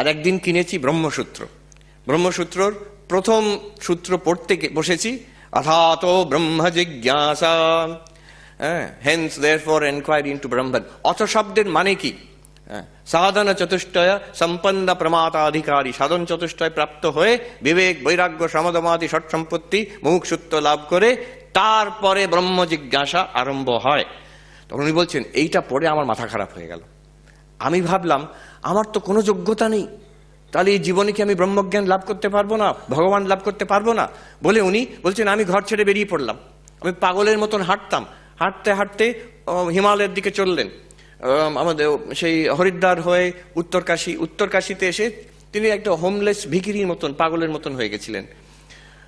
আর একদিন কিনেছি ব্রহ্মসূত্র। ব্রহ্মসূত্রর প্রথম সূত্র পড়তে বসেছি। অথাত ব্রহ্ম জিজ্ঞাসা। Hence therefore enquiry into Brahma অথ শব্দের মানে কি? হ্যাঁ, সাধন চতুষ্টয় সম্পন্ন প্রমাতাধিকারী। সাধন চতুষ্টয় প্রাপ্ত হয়ে বিবেক বৈরাগ্য সমদমাদি ষট সম্পত্তি মুখসূত্র লাভ করে তারপরে ব্রহ্ম জিজ্ঞাসা আরম্ভ হয়। তখন উনি বলছেন এইটা পড়ে আমার মাথা খারাপ হয়ে গেল। আমি ভাবলাম, আমার তো কোনো যোগ্যতা নেই। তাহলে এই জীবনে কি আমি ব্রহ্মজ্ঞান লাভ করতে পারব না? ভগবান লাভ করতে পারব না? বলে উনি বলছেন, আমি ঘর ছেড়ে বেরিয়ে পড়লাম। আমি পাগলের মতন হাঁটতাম। হাঁটতে হাঁটতে হিমালয়ের দিকে চললেন। আমাদের সেই হরিদ্বার হয়ে উত্তরকাশী, উত্তরকাশীতে এসে তিনি একটা হোমলেস ভিকিরির মতন, পাগলের মতন হয়ে গেছিলেন।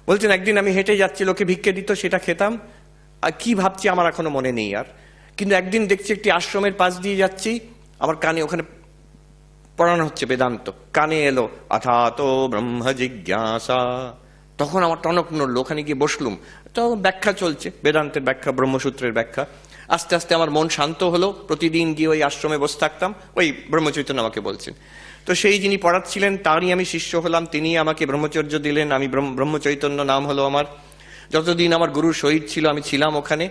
বলছেন, একদিন আমি হেঁটে যাচ্ছি, লোকে ভিক্ষে দিত, সেটা খেতাম। আর কি ভাবছি আমার এখনও মনে নেই আর। কিন্তু একদিন দেখছি একটি আশ্রমের পাশ দিয়ে যাচ্ছি আমার কানে ওখানে পড়ানো হচ্ছে বেদান্ত। কানে এলো অথাত ব্রহ্ম জিজ্ঞাসা। তখন আমার টনক নড়লো ওখানে গিয়ে বসলুম। তো ব্যাখ্যা চলছে, বেদান্তের ব্যাখ্যা, ব্রহ্মসূত্রের ব্যাখ্যা। আস্তে আস্তে আমার মন শান্ত হলো, প্রতিদিন গিয়ে ওই আশ্রমে বসে থাকতাম, ওই ব্রহ্মচৈতন্য আমাকে বলছেন। তো সেই যিনি পড়াচ্ছিলেন, তারই আমি শিষ্য হলাম, তিনি আমাকে ব্রহ্মচর্য দিলেন, আমি ব্রহ্মচৈতন্য নাম হলো আমার। যতদিন আমার গুরুর শহীদ ছিল, আমি ছিলাম ওখানে।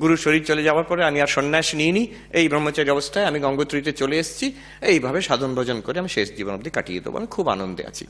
গুরুর শরীর চলে যাওয়ার পরে আমি আর সন্ন্যাস নিইনি। এই ব্রহ্মচারী অবস্থায় আমি গঙ্গোত্রীতে চলে এসেছি। এইভাবে সাধন ভজন করে আমি শেষ জীবন অবধি কাটিয়ে দেবো। আমি খুব আনন্দে আছি।